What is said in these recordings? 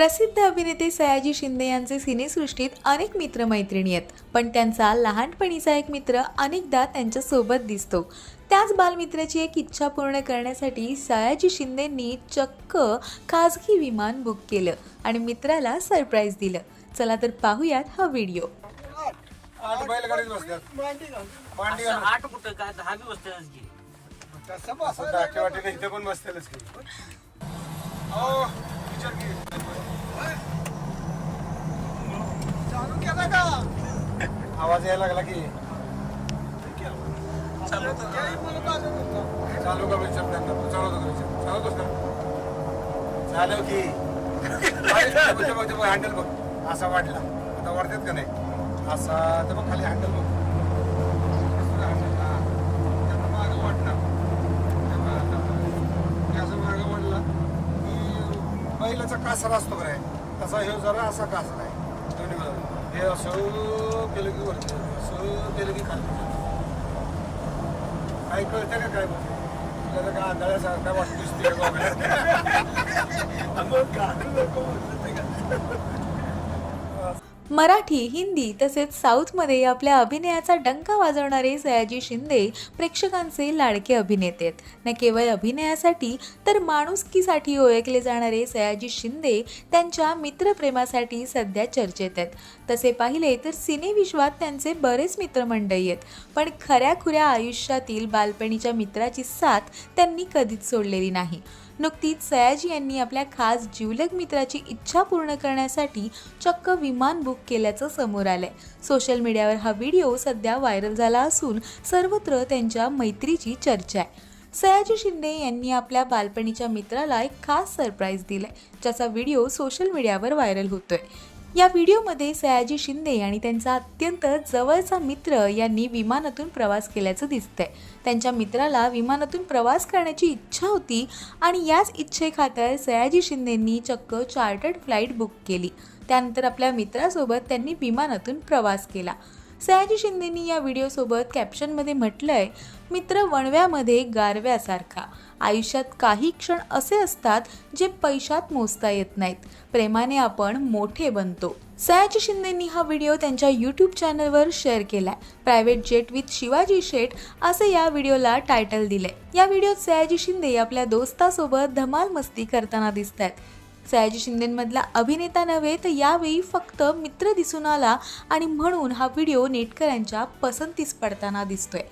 प्रसिद्ध अभिनेते सयाजी शिंदे यांचे सिनेसृष्टीत अनेक मित्रमैत्रिणी आहेत. पण त्यांचा लहानपणीचा एक मित्र अनेकदा त्यांच्यासोबत दिसतो. त्याच बालमित्राची एक इच्छा पूर्ण करण्यासाठी सयाजी शिंदेंनी चक्क खाजगी विमान बुक केलं आणि मित्राला सरप्राईज दिलं. चला तर पाहूयात हा व्हिडिओ. आठ बैलगाडीत घालून. आठ कुठं? काय दहा बी बसतेच की. तसं बसत धाकटे वाटेने इथे पण की. अहो, विचार की. चालू केला का आवाज यायला लागला की चालू चालू का विचार त्यांना तू चालवतो का विचार चालवतोस का चालव की बघ, बघ, बघ, हँडल बघ. असा वाढला. आता वाढतात का नाही? असा तर बघ खाली हँडल बघ. मागं मागं बैलाचा कासरा असतो नाही तसा हे जरा असा कासरा आहे. हे असं केलं की वरती असं केलं की खाली. काय कळतं का काय आपल्याला काय आंधळ्यासारखा वाटतोस ते मग काढू नको म्हणलं ते का? मराठी हिंदी तसेच साऊथमध्ये आपल्या अभिनयाचा डंका वाजवणारे सयाजी शिंदे प्रेक्षकांचे लाडके अभिनेते आहेत. न केवळ अभिनयासाठी तर माणुसकीसाठी ओळखले जाणारे सयाजी शिंदे त्यांच्या मित्रप्रेमासाठी सध्या चर्चेत आहेत. तसे पाहिले तर सिनेविश्वात त्यांचे बरेच मित्रमंडळी आहेत. पण खऱ्या खुऱ्या आयुष्यातील बालपणीच्या मित्राची साथ त्यांनी कधीच सोडलेली नाही. नुकतीच सयाजी यांनी आपल्या खास जिवलग मित्राची इच्छा पूर्ण करण्यासाठी चक्क विमान बुक केल्याचं समोर आलंय. सोशल मीडियावर हा व्हिडिओ सध्या व्हायरल झाला असून सर्वत्र त्यांच्या मैत्रीची चर्चा आहे. सयाजी शिंदे यांनी आपल्या बालपणीच्या मित्राला एक खास सरप्राईज दिलाय ज्याचा व्हिडिओ सोशल मीडियावर व्हायरल होतोय. या व्हिडिओमध्ये सयाजी शिंदे आणि त्यांचा अत्यंत जवळचा मित्र यांनी विमानातून प्रवास केल्याचं दिसतंय. त्यांच्या मित्राला विमानातून प्रवास करण्याची इच्छा होती आणि याच इच्छेखातर सयाजी शिंदेंनी चक्क चार्टर्ड फ्लाईट बुक केली. त्यानंतर आपल्या मित्रासोबत त्यांनी विमानातून प्रवास केला. सयाजी शिंदेंनी या व्हिडिओसोबत कॅप्शनमध्ये म्हटलंय मित्र वणव्यामध्ये गारव्यासारखा. आयुष्यात काही क्षण असे असतात जे पैशात मोजता येत नाहीत. प्रेमाने आपण मोठे बनतो. सयाजी शिंदेंनी हा व्हिडिओ त्यांच्या यूट्यूब चॅनलवर शेअर केलाय. Private jet with Shivaji Sheth असे या व्हिडिओला टायटल दिले या व्हिडिओत सयाजी शिंदे आपल्या दोस्तासोबत धमाल मस्ती करताना दिसत आहेत सयाजी शिंदेमधला अभिनेता नव्हे तर यावेळी फक्त मित्र दिसून आला आणि म्हणून हा व्हिडिओ नेटकऱ्यांच्या पसंतीस पडताना दिसतोय.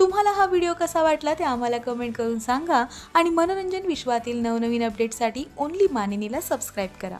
तुम्हाला हा व्हिडिओ कसा वाटला ते आम्हाला कमेंट करून सांगा आणि मनोरंजन विश्वातील नवनवीन अपडेटसाठी ओनली मानिनीला सबस्क्राईब करा.